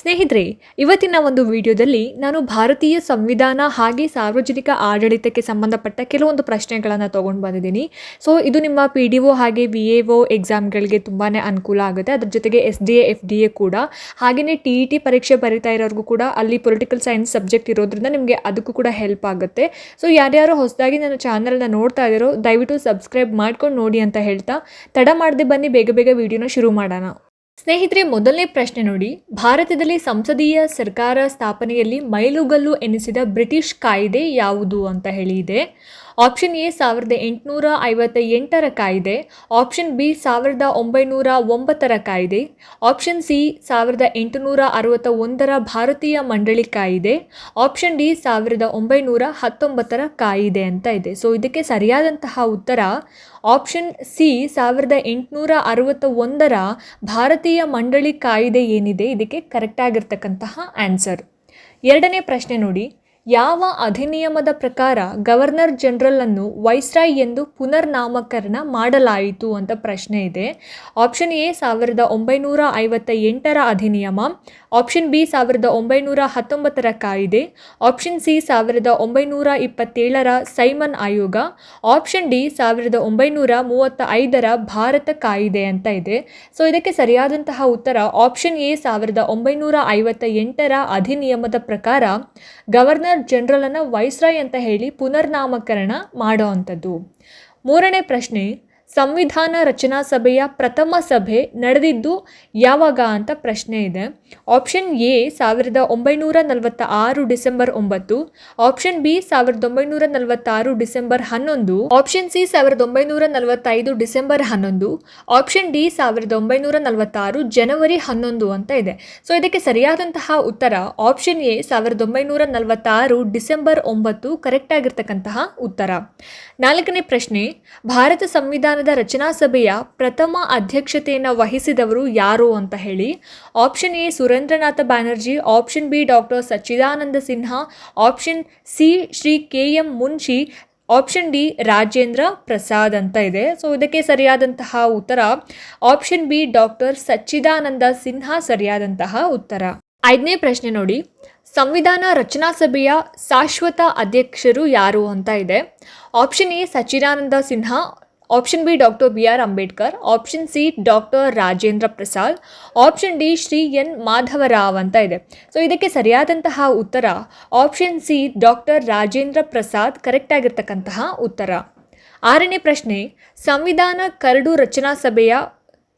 ಸ್ನೇಹಿತರೆ, ಇವತ್ತಿನ ಒಂದು ವಿಡಿಯೋದಲ್ಲಿ ನಾನು ಭಾರತೀಯ ಸಂವಿಧಾನ ಹಾಗೆ ಸಾರ್ವಜನಿಕ ಆಡಳಿತಕ್ಕೆ ಸಂಬಂಧಪಟ್ಟ ಕೆಲವೊಂದು ಪ್ರಶ್ನೆಗಳನ್ನು ತೊಗೊಂಡು ಬಂದಿದ್ದೀನಿ. ಸೊ ಇದು ನಿಮ್ಮ ಪಿ ಡಿ ಒ ಹಾಗೆ ವಿ ಎ ಒ ಎಕ್ಸಾಮ್ಗಳಿಗೆ ತುಂಬಾ ಅನುಕೂಲ ಆಗುತ್ತೆ. ಅದ್ರ ಜೊತೆಗೆ S D A F D A ಕೂಡ. ಹಾಗೆಯೇ ಟಿ ಇ ಟಿ ಪರೀಕ್ಷೆ ಬರಿತಾ ಇರೋರಿಗೂ ಕೂಡ ಅಲ್ಲಿ ಪೊಲಿಟಿಕಲ್ ಸೈನ್ಸ್ ಸಬ್ಜೆಕ್ಟ್ ಇರೋದ್ರಿಂದ ನಿಮಗೆ ಅದಕ್ಕೂ ಕೂಡ ಹೆಲ್ಪ್ ಆಗುತ್ತೆ. ಸೊ ಯಾರ್ಯಾರು ಹೊಸದಾಗಿ ನನ್ನ ಚಾನಲ್ನ ನೋಡ್ತಾ ಇದ್ದೀರೋ ದಯವಿಟ್ಟು ಸಬ್ಸ್ಕ್ರೈಬ್ ಮಾಡ್ಕೊಂಡು ನೋಡಿ ಅಂತ ಹೇಳ್ತಾ. ತಡ ಮಾಡದೆ ಬನ್ನಿ, ಬೇಗ ಬೇಗ ವಿಡಿಯೋನ ಶುರು ಮಾಡೋಣ. ಸ್ನೇಹಿತರೆ, ಮೊದಲನೇ ಪ್ರಶ್ನೆ ನೋಡಿ. ಭಾರತದಲ್ಲಿ ಸಂಸದೀಯ ಸರ್ಕಾರ ಸ್ಥಾಪನೆಯಲ್ಲಿ ಮೈಲುಗಲ್ಲು ಎನಿಸಿದ ಬ್ರಿಟಿಷ್ ಕಾಯ್ದೆ ಯಾವುದು ಅಂತ ಹೇಳಿ ಇದೆ ಆಪ್ಷನ್ ಎ ಸಾವಿರದ ಎಂಟುನೂರ ಐವತ್ತ ಎಂಟರ ಕಾಯ್ದೆ, ಆಪ್ಷನ್ ಬಿ ಸಾವಿರದ ಒಂಬೈನೂರ ಒಂಬತ್ತರ ಕಾಯ್ದೆ, ಆಪ್ಷನ್ ಸಿ ಸಾವಿರದ ಎಂಟುನೂರ ಅರವತ್ತ ಒಂದರ ಭಾರತೀಯ ಮಂಡಳಿ ಕಾಯಿದೆ, ಆಪ್ಷನ್ ಡಿ ಸಾವಿರದ ಒಂಬೈನೂರ ಹತ್ತೊಂಬತ್ತರ ಕಾಯಿದೆ ಅಂತ ಇದೆ. ಸೊ ಇದಕ್ಕೆ ಸರಿಯಾದಂತಹ ಉತ್ತರ ಆಪ್ಷನ್ ಸಿ ಸಾವಿರದ ಎಂಟುನೂರ ಅರವತ್ತ ಒಂದರ ಭಾರತೀಯ ಮಂಡಳಿ ಕಾಯಿದೆ ಏನಿದೆ? ಇದಕ್ಕೆ ಕರೆಕ್ಟ್ ಆಗಿರ್ತಕ್ಕಂತಹ ಆನ್ಸರ್ ಎರಡನೇ ಪ್ರಶ್ನೆ ನೋಡಿ. ಯಾವ ಅಧಿನಿಯಮದ ಪ್ರಕಾರ ಗವರ್ನರ್ ಜನರಲ್ ಅನ್ನು ವೈಸ್ರಾಯ್ ಎಂದು ಪುನರ್ನಾಮಕರಣ ಮಾಡಲಾಯಿತು ಅಂತ ಪ್ರಶ್ನೆ ಇದೆ. ಆಪ್ಷನ್ ಎ ಸಾವಿರದ ಒಂಬೈನೂರ ಐವತ್ತ ಎಂಟರ ಅಧಿನಿಯಮ. ಆಪ್ಷನ್ ಬಿ ಸಾವಿರದ ಒಂಬೈನೂರ ಹತ್ತೊಂಬತ್ತರ ಕಾಯಿದೆ. ಆಪ್ಷನ್ ಸಿ ಸಾವಿರದ ಒಂಬೈನೂರ ಇಪ್ಪತ್ತೇಳರ ಸೈಮನ್ ಆಯೋಗ. ಆಪ್ಷನ್ ಡಿ ಸಾವಿರದ ಒಂಬೈನೂರ ಮೂವತ್ತ ಐದರ ಭಾರತ ಕಾಯಿದೆ ಅಂತ ಇದೆ. ಸೊ ಇದಕ್ಕೆ ಸರಿಯಾದಂತಹ ಉತ್ತರ ಆಪ್ಷನ್ ಎ ಸಾವಿರದ ಒಂಬೈನೂರ ಐವತ್ತ ಎಂಟರ ಅಧಿನಿಯಮದ ಪ್ರಕಾರ ಗವರ್ನರ್ ಜನರಲ್ ಅನ್ನ ವೈಸ್ರಾಯ್ ಅಂತ ಹೇಳಿ ಪುನರ್ನಾಮಕರಣ ಮಾಡೋ ಅಂಥದ್ದು. ಮೂರನೇ ಪ್ರಶ್ನೆ ಸಂವಿಧಾನ ರಚನಾ ಸಭೆಯ ಪ್ರಥಮ ಸಭೆ ನಡೆದಿದ್ದು ಯಾವಾಗ ಅಂತ ಪ್ರಶ್ನೆ ಇದೆ. ಆಪ್ಷನ್ ಎ ಸಾವಿರದ ಒಂಬೈನೂರ ನಲವತ್ತ ಆರು ಡಿಸೆಂಬರ್ ಒಂಬತ್ತು, ಆಪ್ಷನ್ ಬಿ ಸಾವಿರದ ಒಂಬೈನೂರ ನಲವತ್ತಾರು ಡಿಸೆಂಬರ್ ಹನ್ನೊಂದು, ಆಪ್ಷನ್ ಸಿ ಸಾವಿರದ ಒಂಬೈನೂರ ನಲವತ್ತೈದು ಡಿಸೆಂಬರ್ ಹನ್ನೊಂದು, ಆಪ್ಷನ್ ಡಿ ಸಾವಿರದ ಒಂಬೈನೂರ ನಲವತ್ತಾರು ಜನವರಿ ಹನ್ನೊಂದು ಅಂತ ಇದೆ. ಸೊ ಇದಕ್ಕೆ ಸರಿಯಾದಂತಹ ಉತ್ತರ ಆಪ್ಷನ್ ಎ ಸಾವಿರದ ಒಂಬೈನೂರ ನಲವತ್ತಾರು ಡಿಸೆಂಬರ್ ಒಂಬತ್ತು ಕರೆಕ್ಟ್ ಆಗಿರ್ತಕ್ಕಂತಹ ಉತ್ತರ. ನಾಲ್ಕನೇ ಪ್ರಶ್ನೆ, ಭಾರತ ಸಂವಿಧಾನದ ರಚನಾ ಸಭೆಯ ಪ್ರಥಮ ಅಧ್ಯಕ್ಷತೆಯನ್ನು ವಹಿಸಿದವರು ಯಾರು ಅಂತ ಹೇಳಿ option A Surendranath Banerjee option B doctor Sachchidananda Sinha option C Shri K M Munshi option D Rajendra Prasad ಅಂತ ಇದೆ. ಸೊ ಇದಕ್ಕೆ ಸರಿಯಾದಂತಹ ಉತ್ತರ option B doctor Sachchidananda Sinha ಸರಿಯಾದಂತಹ ಉತ್ತರ. ಐದನೇ ಪ್ರಶ್ನೆ ನೋಡಿ. ಸಂವಿಧಾನ ರಚನಾ ಸಭೆಯ ಶಾಶ್ವತ ಅಧ್ಯಕ್ಷರು ಯಾರು ಅಂತ ಇದೆ. Option A Sachchidananda Sinha option B doctor B R Ambedkar option C doctor Rajendra Prasad option D Shri N Madhavrao ಅಂತ ಇದೆ. ಸೊ ಇದಕ್ಕೆ ಸರಿಯಾದಂತಹ ಉತ್ತರ option C doctor Rajendra Prasad correct ಆಗಿರ್ತಕ್ಕಂತಹ ಉತ್ತರ. ಆರನೇ ಪ್ರಶ್ನೆ, ಸಂವಿಧಾನ ಕರಡು ರಚನಾ ಸಭೆಯ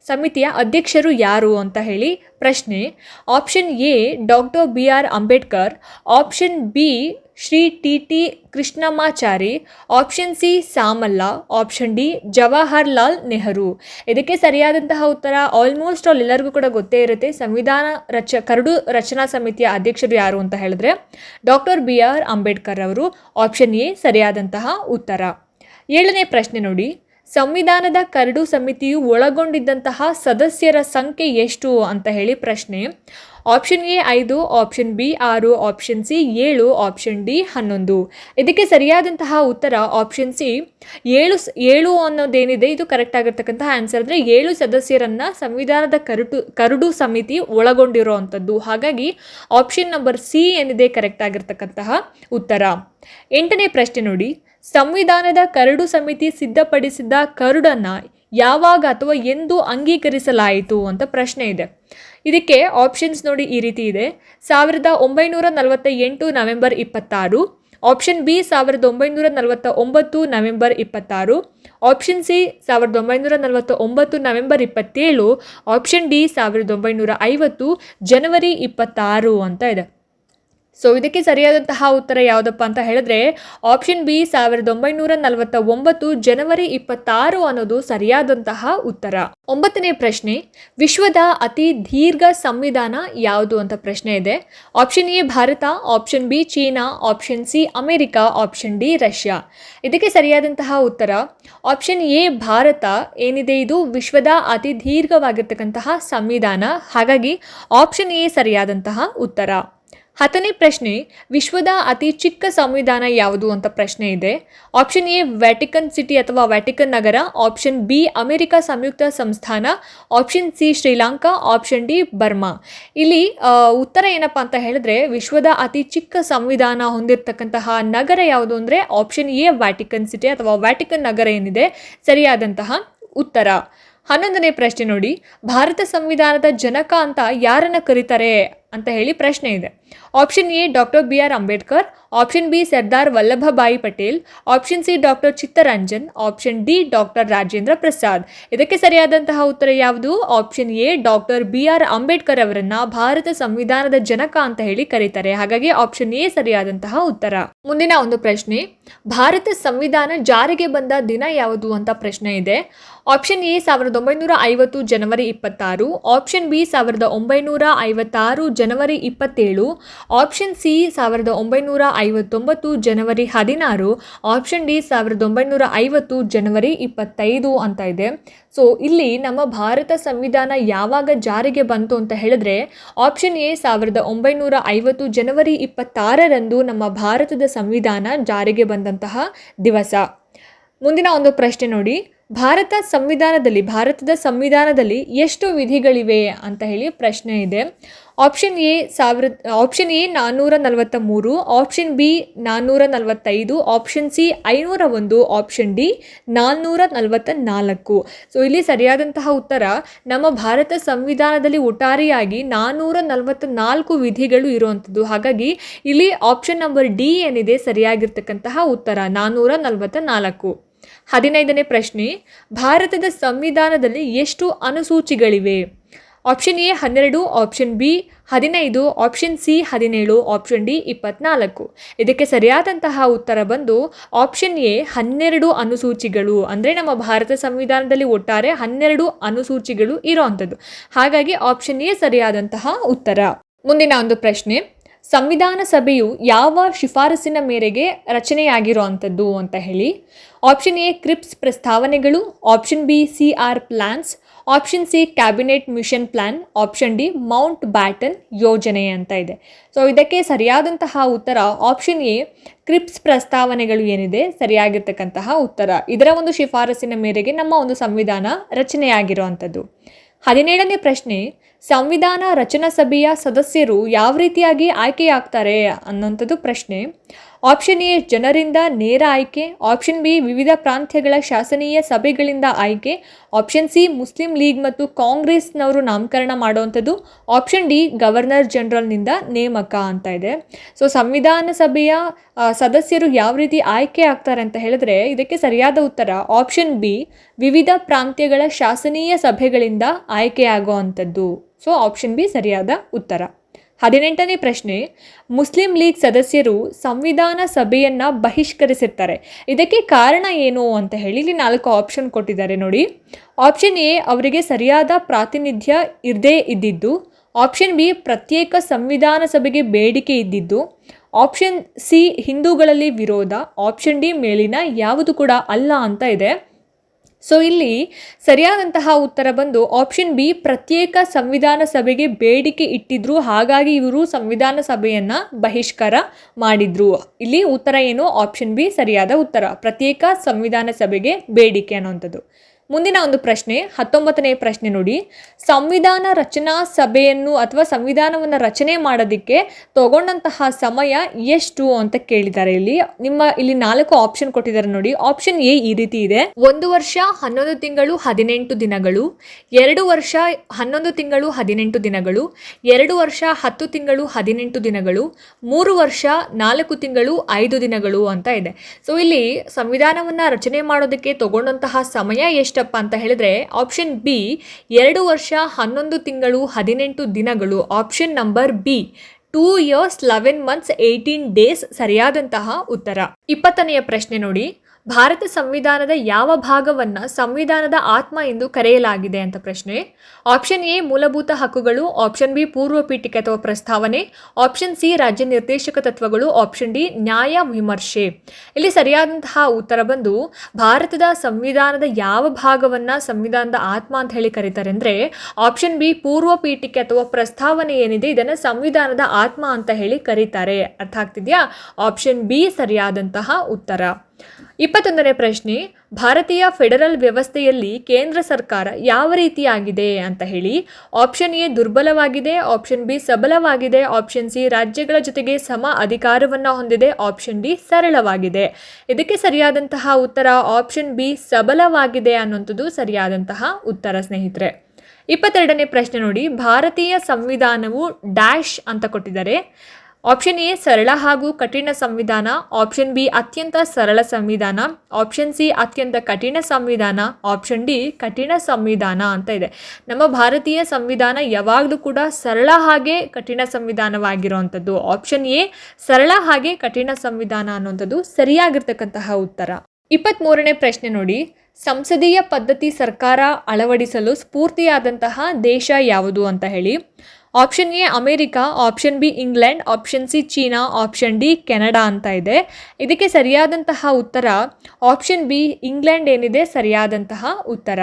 ಸಮಿತಿಯ ಅಧ್ಯಕ್ಷರು ಯಾರು ಅಂತ ಹೇಳಿ ಪ್ರಶ್ನೆ. Option A, doctor B R Ambedkar. Option B, Shri T T Krishnamachari. Option C, ಸಾಮಲ್ಲ. Option D, Jawaharlal Nehru. ಇದಕ್ಕೆ ಸರಿಯಾದಂತಹ ಉತ್ತರ ಆಲ್ಮೋಸ್ಟ್ ಆಲ್ ಎಲ್ಲರಿಗೂ ಕೂಡ ಗೊತ್ತೇ ಇರುತ್ತೆ. ಸಂವಿಧಾನ ರಚ, ಕರಡು ರಚನಾ ಸಮಿತಿಯ ಅಧ್ಯಕ್ಷರು ಯಾರು ಅಂತ ಹೇಳಿದ್ರೆ ಡಾಕ್ಟರ್ ಬಿ ಆರ್ ಅಂಬೇಡ್ಕರ್ ಅವರು. ಆಪ್ಷನ್ ಎ, ಸರಿಯಾದಂತಹ ಉತ್ತರ. ಏಳನೇ ಪ್ರಶ್ನೆ ನೋಡಿ. ಸಂವಿಧಾನದ ಕರಡು ಸಮಿತಿಯು ಒಳಗೊಂಡಿದ್ದಂತಹ ಸದಸ್ಯರ ಸಂಖ್ಯೆ ಎಷ್ಟು ಅಂತ ಹೇಳಿ ಪ್ರಶ್ನೆ. ಆಪ್ಷನ್ ಎ ಐದು, ಆಪ್ಷನ್ ಬಿ ಆರು, ಆಪ್ಷನ್ ಸಿ ಏಳು, ಆಪ್ಷನ್ ಡಿ ಹನ್ನೊಂದು. ಇದಕ್ಕೆ ಸರಿಯಾದಂತಹ ಉತ್ತರ ಆಪ್ಷನ್ ಸಿ ಏಳು ಏಳು ಅನ್ನೋದೇನಿದೆ, ಇದು ಕರೆಕ್ಟ್ ಆಗಿರ್ತಕ್ಕಂತಹ ಆನ್ಸರ್. ಅಂದರೆ ಏಳು ಸದಸ್ಯರನ್ನ ಸಂವಿಧಾನದ ಕರಡು ಕರಡು ಸಮಿತಿ ಒಳಗೊಂಡಿರೋ ಅಂಥದ್ದು ಹಾಗಾಗಿ ಆಪ್ಷನ್ ನಂಬರ್ ಸಿ ಏನಿದೆ, ಕರೆಕ್ಟ್ ಆಗಿರ್ತಕ್ಕಂತಹ ಉತ್ತರ. ಎಂಟನೇ ಪ್ರಶ್ನೆ ನೋಡಿ. ಸಂವಿಧಾನದ ಕರಡು ಸಮಿತಿ ಸಿದ್ಧಪಡಿಸಿದ ಕರಡನ್ನು ಯಾವಾಗ ಅಥವಾ ಎಂದು ಅಂಗೀಕರಿಸಲಾಯಿತು ಅಂತ ಪ್ರಶ್ನೆ ಇದೆ. ಇದಕ್ಕೆ ಆಪ್ಷನ್ಸ್ ನೋಡಿ ಈ ರೀತಿ ಇದೆ. ಸಾವಿರದ ಒಂಬೈನೂರ ನಲವತ್ತ ಎಂಟು ನವೆಂಬರ್ ಇಪ್ಪತ್ತಾರು ಆಪ್ಷನ್ ಬಿ ಸಾವಿರದ ಒಂಬೈನೂರ ನಲವತ್ತ ಒಂಬತ್ತು ನವೆಂಬರ್ ಇಪ್ಪತ್ತಾರು ಆಪ್ಷನ್ ಸಿ ಸಾವಿರದ ಒಂಬೈನೂರ ನಲವತ್ತ ಒಂಬತ್ತು ನವೆಂಬರ್ ಇಪ್ಪತ್ತೇಳು ಆಪ್ಷನ್ ಡಿ ಸಾವಿರದ ಒಂಬೈನೂರ ಐವತ್ತು, ಜನವರಿ ಇಪ್ಪತ್ತಾರು ಅಂತ ಇದೆ. ಸೊ ಇದಕ್ಕೆ ಸರಿಯಾದಂತಹ ಉತ್ತರ ಯಾವುದಪ್ಪ ಅಂತ ಹೇಳಿದ್ರೆ ಆಪ್ಷನ್ ಬಿ ಸಾವಿರದ ಒಂಬೈನೂರ ನಲವತ್ತ ಒಂಬತ್ತು ಜನವರಿ ಇಪ್ಪತ್ತಾರು ಅನ್ನೋದು ಸರಿಯಾದಂತಹ ಉತ್ತರ. ಒಂಬತ್ತನೇ ಪ್ರಶ್ನೆ, ವಿಶ್ವದ ಅತಿ ದೀರ್ಘ ಸಂವಿಧಾನ ಯಾವುದು ಅಂತ ಪ್ರಶ್ನೆ ಇದೆ. Option A Bharat. Option B China. Option C America. Option D Russia. ಇದಕ್ಕೆ ಸರಿಯಾದಂತಹ ಉತ್ತರ ಆಪ್ಷನ್ ಎ ಭಾರತ. ಏನಿದೆ ಇದು? ವಿಶ್ವದ ಅತಿ ದೀರ್ಘವಾಗಿರ್ತಕ್ಕಂತಹ ಸಂವಿಧಾನ. ಹಾಗಾಗಿ ಆಪ್ಷನ್ ಎ ಸರಿಯಾದಂತಹ ಉತ್ತರ. ಹತ್ತನೇ ಪ್ರಶ್ನೆ, ವಿಶ್ವದ ಅತಿ ಚಿಕ್ಕ ಸಂವಿಧಾನ ಯಾವುದು ಅಂತ ಪ್ರಶ್ನೆ ಇದೆ. ಆಪ್ಷನ್ ಎ ವ್ಯಾಟಿಕನ್ ಸಿಟಿ ಅಥವಾ ವ್ಯಾಟಿಕನ್ ನಗರ. ಆಪ್ಷನ್ ಬಿ, ಅಮೆರಿಕ ಸಂಯುಕ್ತ ಸಂಸ್ಥಾನ. Option C, Sri Lanka. Option D, Burma. ಇಲ್ಲಿ ಉತ್ತರ ಏನಪ್ಪ ಅಂತ ಹೇಳಿದ್ರೆ, ವಿಶ್ವದ ಅತಿ ಚಿಕ್ಕ ಸಂವಿಧಾನ ಹೊಂದಿರತಕ್ಕಂತಹ ನಗರ ಯಾವುದು ಅಂದರೆ ಆಪ್ಷನ್ ಎ ವ್ಯಾಟಿಕನ್ ಸಿಟಿ ಅಥವಾ ವ್ಯಾಟಿಕನ್ ನಗರ ಏನಿದೆ, ಸರಿಯಾದಂತಹ ಉತ್ತರ. ಹನ್ನೊಂದನೇ ಪ್ರಶ್ನೆ ನೋಡಿ. ಭಾರತ ಸಂವಿಧಾನದ ಜನಕ ಅಂತ ಯಾರನ್ನ ಕರೀತಾರೆ ಅಂತ ಹೇಳಿ ಪ್ರಶ್ನೆ ಇದೆ. Option A doctor B R Ambedkar option B Sardar Vallabhbhai Patel option C doctor Chittaranjan option D doctor Rajendra Prasad ಇದಕ್ಕೆ ಸರಿಯಾದಂತಹ ಉತ್ತರ ಯಾವುದು? Option A doctor B R Ambedkar ಅವರನ್ನು ಭಾರತ ಸಂವಿಧಾನದ ಜನಕ ಅಂತ ಹೇಳಿ ಕರೀತಾರೆ. ಹಾಗಾಗಿ ಆಪ್ಷನ್ ಎ ಸರಿಯಾದಂತಹ ಉತ್ತರ. ಮುಂದಿನ ಒಂದು ಪ್ರಶ್ನೆ. ಭಾರತ ಸಂವಿಧಾನ ಜಾರಿಗೆ ಬಂದ ದಿನ ಯಾವುದು ಅಂತ ಪ್ರಶ್ನೆ ಇದೆ. ಆಪ್ಷನ್ ಎ ಸಾವಿರದ ಒಂಬೈನೂರ ಐವತ್ತು ಜನವರಿ ಇಪ್ಪತ್ತಾರು. ಆಪ್ಷನ್ ಬಿ ಸಾವಿರದ ಒಂಬೈನೂರ ಐವತ್ತಾರು ಜನವರಿ ಇಪ್ಪತ್ತೇಳು. ಆಪ್ಷನ್ ಸಿ ಸಾವಿರದ ಒಂಬೈನೂರ ಐವತ್ತೊಂಬತ್ತು, ಜನವರಿ ಹದಿನಾರು. ಆಪ್ಷನ್ ಡಿ ಸಾವಿರದ ಒಂಬೈನೂರ ಐವತ್ತು, ಜನವರಿ ಇಪ್ಪತ್ತೈದು ಅಂತ ಇದೆ. ಸೊ ಇಲ್ಲಿ ನಮ್ಮ ಭಾರತ ಸಂವಿಧಾನ ಯಾವಾಗ ಜಾರಿಗೆ ಬಂತು ಅಂತ ಹೇಳಿದ್ರೆ ಆಪ್ಷನ್ ಎ ಸಾವಿರದ ಒಂಬೈನೂರ ಐವತ್ತು, ಜನವರಿ ಇಪ್ಪತ್ತಾರರಂದು ನಮ್ಮ ಭಾರತದ ಸಂವಿಧಾನ ಜಾರಿಗೆ ಬಂದಂತಹ ದಿವಸ. ಮುಂದಿನ ಒಂದು ಪ್ರಶ್ನೆ ನೋಡಿ. ಭಾರತ ಸಂವಿಧಾನದಲ್ಲಿ, ಭಾರತದ ಸಂವಿಧಾನದಲ್ಲಿ ಎಷ್ಟು ವಿಧಿಗಳಿವೆ ಅಂತ ಹೇಳಿ ಪ್ರಶ್ನೆ ಇದೆ. ಆಪ್ಷನ್ ಎ ಸಾವಿರದ ಆಪ್ಷನ್ ಎ ನಾನ್ನೂರ ನಲವತ್ತ ಮೂರು ಆಪ್ಷನ್ ಬಿ ನಾನ್ನೂರ ನಲವತ್ತೈದು ಆಪ್ಷನ್ ಸಿ ಐನೂರ ಒಂದು ಆಪ್ಷನ್ ಡಿ ನಾನ್ನೂರ ನಲವತ್ತ ನಾಲ್ಕು ಸೊ ಇಲ್ಲಿ ಸರಿಯಾದಂತಹ ಉತ್ತರ, ನಮ್ಮ ಭಾರತ ಸಂವಿಧಾನದಲ್ಲಿ ಒಟ್ಟಾರೆಯಾಗಿ ನಾನ್ನೂರ ನಲವತ್ತ ನಾಲ್ಕು ವಿಧಿಗಳು ಇರುವಂಥದ್ದು. ಹಾಗಾಗಿ, ಇಲ್ಲಿ ಆಪ್ಷನ್ ನಂಬರ್ ಡಿ ಏನಿದೆ ಸರಿಯಾಗಿರ್ತಕ್ಕಂತಹ ಉತ್ತರ ನಾನ್ನೂರ ನಲವತ್ತ ನಾಲ್ಕು ಹದಿನೈದನೇ ಪ್ರಶ್ನೆ, ಭಾರತದ ಸಂವಿಧಾನದಲ್ಲಿ ಎಷ್ಟು ಅನುಸೂಚಿಗಳಿವೆ? ಆಪ್ಷನ್ ಎ ಹನ್ನೆರಡು ಆಪ್ಷನ್ ಬಿ ಹದಿನೈದು ಆಪ್ಷನ್ ಸಿ ಹದಿನೇಳು ಆಪ್ಷನ್ ಡಿ ಇಪ್ಪತ್ನಾಲ್ಕು. ಇದಕ್ಕೆ ಸರಿಯಾದಂತಹ ಉತ್ತರ ಬಂದು ಆಪ್ಷನ್ ಎ ಹನ್ನೆರಡು ಅನುಸೂಚಿಗಳು. ಅಂದರೆ ನಮ್ಮ ಭಾರತ ಸಂವಿಧಾನದಲ್ಲಿ ಒಟ್ಟಾರೆ ಹನ್ನೆರಡು ಅನುಸೂಚಿಗಳು ಇರೋವಂಥದ್ದು ಹಾಗಾಗಿ ಆಪ್ಷನ್ ಎ ಸರಿಯಾದಂತಹ ಉತ್ತರ. ಮುಂದಿನ ಒಂದು ಪ್ರಶ್ನೆ. ಸಂವಿಧಾನ ಸಭೆಯು ಯಾವ ಶಿಫಾರಸಿನ ಮೇರೆಗೆ ರಚನೆಯಾಗಿರುವಂಥದ್ದು ಅಂತ ಹೇಳಿ. Option A Cripps ಪ್ರಸ್ತಾವನೆಗಳು. Option B C R plans option C cabinet mission plan option D Mountbatten ಯೋಜನೆ ಅಂತ ಇದೆ. ಸೊ ಇದಕ್ಕೆ ಸರಿಯಾದಂತಹ ಉತ್ತರ ಆಪ್ಷನ್ ಎ ಕ್ರಿಪ್ಸ್ ಪ್ರಸ್ತಾವನೆಗಳು ಏನಿದೆ, ಸರಿಯಾಗಿರ್ತಕ್ಕಂತಹ ಉತ್ತರ. ಇದರ ಒಂದು ಶಿಫಾರಸಿನ ಮೇರೆಗೆ ನಮ್ಮ ಒಂದು ಸಂವಿಧಾನ ರಚನೆಯಾಗಿರುವಂಥದ್ದು. ಹದಿನೇಳನೇ ಪ್ರಶ್ನೆ, ಸಂವಿಧಾನ ರಚನಾ ಸಭೆಯ ಸದಸ್ಯರು ಯಾವ ರೀತಿಯಾಗಿ ಆಯ್ಕೆಯಾಗ್ತಾರೆ ಅನ್ನೋಂಥದ್ದು ಪ್ರಶ್ನೆ. ಆಪ್ಷನ್ ಎ, ಜನರಿಂದ ನೇರ ಆಯ್ಕೆ. ಆಪ್ಷನ್ ಬಿ, ವಿವಿಧ ಪ್ರಾಂತ್ಯಗಳ ಶಾಸನೀಯ ಸಭೆಗಳಿಂದ ಆಯ್ಕೆ. ಆಪ್ಷನ್ ಸಿ, ಮುಸ್ಲಿಂ ಲೀಗ್ ಮತ್ತು ಕಾಂಗ್ರೆಸ್ನವರು ನಾಮಕರಣ ಮಾಡುವಂಥದ್ದು. ಆಪ್ಷನ್ ಡಿ, ಗವರ್ನರ್ ಜನರಲ್ನಿಂದ ನೇಮಕ ಅಂತ ಇದೆ. ಸೊ ಸಂವಿಧಾನ ಸಭೆಯ ಸದಸ್ಯರು ಯಾವ ರೀತಿ ಆಯ್ಕೆ ಆಗ್ತಾರೆ ಅಂತ ಹೇಳಿದ್ರೆ, ಇದಕ್ಕೆ ಸರಿಯಾದ ಉತ್ತರ ಆಪ್ಷನ್ ಬಿ, ವಿವಿಧ ಪ್ರಾಂತ್ಯಗಳ ಶಾಸನೀಯ ಸಭೆಗಳಿಂದ ಆಯ್ಕೆಯಾಗುವಂಥದ್ದು ಸೊ ಆಪ್ಷನ್ ಬಿ ಸರಿಯಾದ ಉತ್ತರ. ಹದಿನೆಂಟನೇ ಪ್ರಶ್ನೆ, ಮುಸ್ಲಿಂ ಲೀಗ್ ಸದಸ್ಯರು ಸಂವಿಧಾನ ಸಭೆಯನ್ನ ಬಹಿಷ್ಕರಿಸಿರ್ತಾರೆ. ಇದಕ್ಕೆ ಕಾರಣ ಏನು ಅಂತ ಹೇಳಿ ಇಲ್ಲಿ ನಾಲ್ಕು ಆಪ್ಷನ್ ಕೊಟ್ಟಿದ್ದಾರೆ ನೋಡಿ. ಆಪ್ಷನ್ ಎ ಅವರಿಗೆ ಸರಿಯಾದ ಪ್ರಾತಿನಿಧ್ಯ ಇರದೇ ಇದ್ದಿದ್ದು. ಆಪ್ಷನ್ ಬಿ ಪ್ರತ್ಯೇಕ ಸಂವಿಧಾನ ಸಭೆಗೆ ಬೇಡಿಕೆ ಇದ್ದಿದ್ದು. ಆಪ್ಷನ್ ಸಿ ಹಿಂದೂಗಳಲ್ಲಿ ವಿರೋಧ. ಆಪ್ಷನ್ ಡಿ ಮೇಲಿನ ಯಾವುದು ಕೂಡ ಅಲ್ಲ ಅಂತ ಇದೆ. ಸೊ ಇಲ್ಲಿ ಸರಿಯಾದಂತಹ ಉತ್ತರ ಬಂದು ಆಪ್ಷನ್ ಬಿ ಪ್ರತ್ಯೇಕ ಸಂವಿಧಾನ ಸಭೆಗೆ ಬೇಡಿಕೆ ಇಟ್ಟಿದ್ರು. ಹಾಗಾಗಿ ಇವರು ಸಂವಿಧಾನ ಸಭೆಯನ್ನ ಬಹಿಷ್ಕಾರ ಮಾಡಿದ್ರು. ಇಲ್ಲಿ ಉತ್ತರ ಏನು? ಆಪ್ಷನ್ ಬಿ ಸರಿಯಾದ ಉತ್ತರ. ಪ್ರತ್ಯೇಕ ಸಂವಿಧಾನ ಸಭೆಗೆ ಬೇಡಿಕೆ ಅನ್ನುವಂಥದ್ದು. ಮುಂದಿನ ಒಂದು ಪ್ರಶ್ನೆ, ಹತ್ತೊಂಬತ್ತನೇ ಪ್ರಶ್ನೆ ನೋಡಿ. ಸಂವಿಧಾನ ರಚನಾ ಸಭೆಯನ್ನು ಅಥವಾ ಸಂವಿಧಾನವನ್ನು ರಚನೆ ಮಾಡೋದಕ್ಕೆ ತಗೊಂಡಂತಹ ಸಮಯ ಎಷ್ಟು ಅಂತ ಕೇಳಿದ್ದಾರೆ ಇಲ್ಲಿ. ನಿಮ್ಮ ಇಲ್ಲಿ ನಾಲ್ಕು ಆಪ್ಷನ್ ಕೊಟ್ಟಿದ್ದಾರೆ ನೋಡಿ. ಆಪ್ಷನ್ ಎ ಈ ರೀತಿ ಇದೆ. ಒಂದು ವರ್ಷ, ಹನ್ನೊಂದು ತಿಂಗಳು, ಹದಿನೆಂಟು ದಿನಗಳು. ಎರಡು ವರ್ಷ, ಹನ್ನೊಂದು ತಿಂಗಳು, ಹದಿನೆಂಟು ದಿನಗಳು. ಎರಡು ವರ್ಷ, ಹತ್ತು ತಿಂಗಳು, ಹದಿನೆಂಟು ದಿನಗಳು. ಮೂರು ವರ್ಷ, ನಾಲ್ಕು ತಿಂಗಳು, ಐದು ದಿನಗಳು ಅಂತ ಇದೆ. ಸೊ ಇಲ್ಲಿ ಸಂವಿಧಾನವನ್ನ ರಚನೆ ಮಾಡೋದಕ್ಕೆ ತಗೊಂಡಂತಹ ಸಮಯ ಎಷ್ಟಪ್ಪ ಅಂತ ಹೇಳಿದ್ರೆ ಆಪ್ಷನ್ ಬಿ ಎರಡು ವರ್ಷ ಹನ್ನೊಂದು ತಿಂಗಳು ಹದಿನೆಂಟು ದಿನಗಳು. Option number B two years eleven months eighteen days ಸರಿಯಾದಂತಹ ಉತ್ತರ. ಇಪ್ಪತ್ತನೆಯ ಪ್ರಶ್ನೆ ನೋಡಿ. ಭಾರತ ಸಂವಿಧಾನದ ಯಾವ ಭಾಗವನ್ನು ಸಂವಿಧಾನದ ಆತ್ಮ ಎಂದು ಕರೆಯಲಾಗಿದೆ ಅಂತ ಪ್ರಶ್ನೆ. ಆಪ್ಷನ್ ಎ, ಮೂಲಭೂತ ಹಕ್ಕುಗಳು. ಆಪ್ಷನ್ ಬಿ, ಪೂರ್ವ ಪೀಠಿಕೆ ಅಥವಾ ಪ್ರಸ್ತಾವನೆ. ಆಪ್ಷನ್ ಸಿ, ರಾಜ್ಯ ನಿರ್ದೇಶಕ ತತ್ವಗಳು. ಆಪ್ಷನ್ ಡಿ, ನ್ಯಾಯ ವಿಮರ್ಶೆ. ಇಲ್ಲಿ ಸರಿಯಾದಂತಹ ಉತ್ತರ ಬಂದು, ಭಾರತದ ಸಂವಿಧಾನದ ಯಾವ ಭಾಗವನ್ನು ಸಂವಿಧಾನದ ಆತ್ಮ ಅಂತ ಹೇಳಿ ಕರೀತಾರೆ ಅಂದರೆ, ಆಪ್ಷನ್ ಬಿ, ಪೂರ್ವ ಪೀಠಿಕೆ ಅಥವಾ ಪ್ರಸ್ತಾವನೆ ಏನಿದೆ, ಇದನ್ನು ಸಂವಿಧಾನದ ಆತ್ಮ ಅಂತ ಹೇಳಿ ಕರೀತಾರೆ. ಅರ್ಥ ಆಗ್ತಿದೆಯಾ? ಆಪ್ಷನ್ ಬಿ ಸರಿಯಾದಂತಹ ಉತ್ತರ. ಇಪ್ಪತ್ತೊಂದನೇ ಪ್ರಶ್ನೆ, ಭಾರತೀಯ ಫೆಡರಲ್ ವ್ಯವಸ್ಥೆಯಲ್ಲಿ ಕೇಂದ್ರ ಸರ್ಕಾರ ಯಾವ ರೀತಿಯಾಗಿದೆ ಅಂತ ಹೇಳಿ. ಆಪ್ಷನ್ ಎ ದುರ್ಬಲವಾಗಿದೆ, ಆಪ್ಷನ್ ಬಿ ಸಬಲವಾಗಿದೆ, ಆಪ್ಷನ್ ಸಿ ರಾಜ್ಯಗಳ ಜೊತೆಗೆ ಸಮ ಅಧಿಕಾರವನ್ನು ಹೊಂದಿದೆ, ಆಪ್ಷನ್ ಡಿ ಸರಳವಾಗಿದೆ. ಇದಕ್ಕೆ ಸರಿಯಾದಂತಹ ಉತ್ತರ ಆಪ್ಷನ್ ಬಿ ಸಬಲವಾಗಿದೆ ಅನ್ನುವಂಥದ್ದು ಸರಿಯಾದಂತಹ ಉತ್ತರ, ಸ್ನೇಹಿತರೆ. ಇಪ್ಪತ್ತೆರಡನೇ ಪ್ರಶ್ನೆ ನೋಡಿ, ಭಾರತೀಯ ಸಂವಿಧಾನವು ಡ್ಯಾಶ್ ಅಂತ ಕೊಟ್ಟಿದ್ದಾರೆ. ಆಪ್ಷನ್ ಎ ಸರಳ ಹಾಗೂ ಕಠಿಣ ಸಂವಿಧಾನ. ಆಪ್ಷನ್ ಬಿ ಅತ್ಯಂತ ಸರಳ ಸಂವಿಧಾನ. ಆಪ್ಷನ್ ಸಿ ಅತ್ಯಂತ ಕಠಿಣ ಸಂವಿಧಾನ. ಆಪ್ಷನ್ ಡಿ ಕಠಿಣ ಸಂವಿಧಾನ ಅಂತ ಇದೆ. ನಮ್ಮ ಭಾರತೀಯ ಸಂವಿಧಾನ ಯಾವಾಗಲೂ ಕೂಡ ಸರಳ ಹಾಗೆ ಕಠಿಣ ಸಂವಿಧಾನವಾಗಿರುವಂಥದ್ದು. ಆಪ್ಷನ್ ಎ ಸರಳ ಹಾಗೆ ಕಠಿಣ ಸಂವಿಧಾನ ಅನ್ನುವಂಥದ್ದು ಸರಿಯಾಗಿರ್ತಕ್ಕಂತಹ ಉತ್ತರ. ಇಪ್ಪತ್ತ್ಮೂರನೇ ಪ್ರಶ್ನೆ ನೋಡಿ. ಸಂಸದೀಯ ಪದ್ಧತಿ ಸರ್ಕಾರ ಅಳವಡಿಸಲು ಸ್ಫೂರ್ತಿಯಾದಂತಹ ದೇಶ ಯಾವುದು ಅಂತ ಹೇಳಿ. Option A America option B England option C China option D Canada ಅಂತ ಇದೆ. ಇದಕ್ಕೆ ಸರಿಯಾದಂತಹ ಉತ್ತರ. ಆಪ್ಷನ್ ಬಿ ಇಂಗ್ಲೆಂಡ್ ಏನಿದೆ? ಸರಿಯಾದಂತಹ ಉತ್ತರ.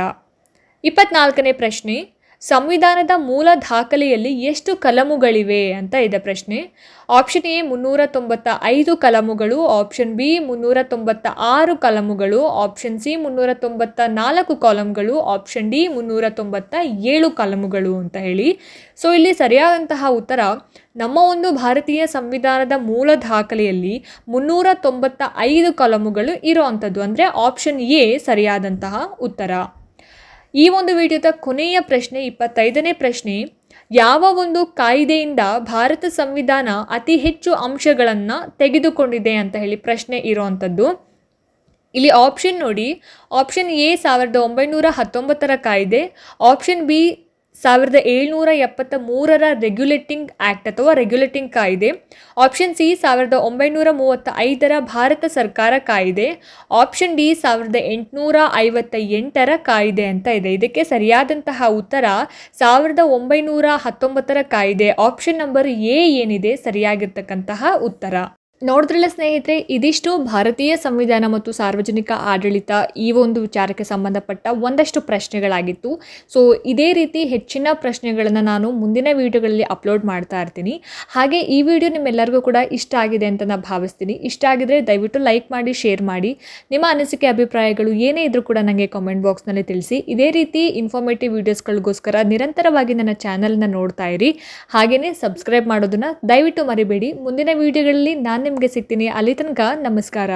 ಇಪ್ಪತ್ನಾಲ್ಕನೇ ಪ್ರಶ್ನೆ. ಸಂವಿಧಾನದ ಮೂಲ ದಾಖಲೆಯಲ್ಲಿ ಎಷ್ಟು ಕಲಮುಗಳಿವೆ ಅಂತ ಇದೆ ಪ್ರಶ್ನೆ. ಆಪ್ಷನ್ ಎ ಮುನ್ನೂರ ತೊಂಬತ್ತ ಐದು ಕಲಮುಗಳು, ಆಪ್ಷನ್ ಬಿ ಮುನ್ನೂರ ತೊಂಬತ್ತ ಆರು ಕಲಮುಗಳು, ಆಪ್ಷನ್ ಸಿ ಮುನ್ನೂರ ತೊಂಬತ್ತ ನಾಲ್ಕು ಕಾಲಮ್ಗಳು, ಆಪ್ಷನ್ ಡಿ ಮುನ್ನೂರ ತೊಂಬತ್ತ ಏಳು ಕಲಮುಗಳು ಅಂತ ಹೇಳಿ. ಸೊ ಇಲ್ಲಿ ಸರಿಯಾದಂತಹ ಉತ್ತರ, ನಮ್ಮ ಒಂದು ಭಾರತೀಯ ಸಂವಿಧಾನದ ಮೂಲ ದಾಖಲೆಯಲ್ಲಿ ಮುನ್ನೂರ ತೊಂಬತ್ತ ಐದು ಕಲಮುಗಳು ಇರೋವಂಥದ್ದು. ಅಂದರೆ ಆಪ್ಷನ್ ಎ ಸರಿಯಾದಂತಹ ಉತ್ತರ. ಈ ಒಂದು ವಿಡಿಯೋದ ಕೊನೆಯ ಪ್ರಶ್ನೆ, ಇಪ್ಪತ್ತೈದನೇ ಪ್ರಶ್ನೆ, ಯಾವ ಒಂದು ಕಾಯ್ದೆಯಿಂದ ಭಾರತ ಸಂವಿಧಾನ ಅತಿ ಹೆಚ್ಚು ಅಂಶಗಳನ್ನು ತೆಗೆದುಕೊಂಡಿದೆ ಅಂತ ಹೇಳಿ ಪ್ರಶ್ನೆ ಇರೋವಂಥದ್ದು ಇಲ್ಲಿ ಆಪ್ಷನ್ ನೋಡಿ ಆಪ್ಷನ್ ಎ ಸಾವಿರದ ಒಂಬೈನೂರ ಹತ್ತೊಂಬತ್ತರ ಕಾಯ್ದೆ ಆಪ್ಷನ್ ಬಿ ಸಾವಿರದ ಏಳ್ನೂರ ಎಪ್ಪತ್ತ ಮೂರರ ರೆಗ್ಯುಲೇಟಿಂಗ್ ಆ್ಯಕ್ಟ್ ಅಥವಾ ರೆಗ್ಯುಲೇಟಿಂಗ್ ಕಾಯ್ದೆ. ಆಪ್ಷನ್ ಸಿ, ಸಾವಿರದ ಒಂಬೈನೂರ ಮೂವತ್ತ ಐದರ ಭಾರತ ಸರ್ಕಾರ ಕಾಯ್ದೆ. ಆಪ್ಷನ್ ಡಿ, ಸಾವಿರದ ಎಂಟುನೂರ ಐವತ್ತ ಎಂಟರ ಕಾಯ್ದೆ ಅಂತ ಇದೆ. ಇದಕ್ಕೆ ಸರಿಯಾದಂತಹ ಉತ್ತರ ಸಾವಿರದ ಒಂಬೈನೂರ ಹತ್ತೊಂಬತ್ತರ ಕಾಯ್ದೆ. ಆಪ್ಷನ್ ನಂಬರ್ ಎ ಏನಿದೆ, ಸರಿಯಾಗಿರ್ತಕ್ಕಂತಹ ಉತ್ತರ. ನೋಡಿದ್ರಲ್ಲ ಸ್ನೇಹಿತರೆ, ಇದಿಷ್ಟು ಭಾರತೀಯ ಸಂವಿಧಾನ ಮತ್ತು ಸಾರ್ವಜನಿಕ ಆಡಳಿತ ಈ ಒಂದು ವಿಚಾರಕ್ಕೆ ಸಂಬಂಧಪಟ್ಟ ಒಂದಷ್ಟು ಪ್ರಶ್ನೆಗಳಾಗಿತ್ತು. ಸೊ ಇದೇ ರೀತಿ ಹೆಚ್ಚಿನ ಪ್ರಶ್ನೆಗಳನ್ನು ನಾನು ಮುಂದಿನ ವಿಡಿಯೋಗಳಲ್ಲಿ ಅಪ್ಲೋಡ್ ಮಾಡ್ತಾ ಇರ್ತೀನಿ. ಹಾಗೆ ಈ ವಿಡಿಯೋ ನಿಮ್ಮೆಲ್ಲರಿಗೂ ಕೂಡ ಇಷ್ಟ ಆಗಿದೆ ಅಂತ ನಾನು ಭಾವಿಸ್ತೀನಿ. ಇಷ್ಟ ಆಗಿದ್ರೆ ದಯವಿಟ್ಟು ಲೈಕ್ ಮಾಡಿ, ಶೇರ್ ಮಾಡಿ. ನಿಮ್ಮ ಅನಿಸಿಕೆ, ಅಭಿಪ್ರಾಯಗಳು ಏನೇ ಇದ್ರೂ ಕೂಡ ನನಗೆ ಕಾಮೆಂಟ್ ಬಾಕ್ಸ್ನಲ್ಲಿ ತಿಳಿಸಿ. ಇದೇ ರೀತಿ ಇನ್ಫಾರ್ಮೇಟಿವ್ ವೀಡಿಯೋಸ್ಗಳಿಗೋಸ್ಕರ ನಿರಂತರವಾಗಿ ನನ್ನ ಚಾನಲ್ನ ನೋಡ್ತಾ ಇರಿ. ಹಾಗೆಯೇ ಸಬ್ಸ್ಕ್ರೈಬ್ ಮಾಡೋದನ್ನು ದಯವಿಟ್ಟು ಮರಿಬೇಡಿ. ಮುಂದಿನ ವಿಡಿಯೋಗಳಲ್ಲಿ ನಾನು ನಿಮಗೆ ಸಿಗ್ತೀನಿ. ಅಲ್ಲಿ ತನಕ ನಮಸ್ಕಾರ.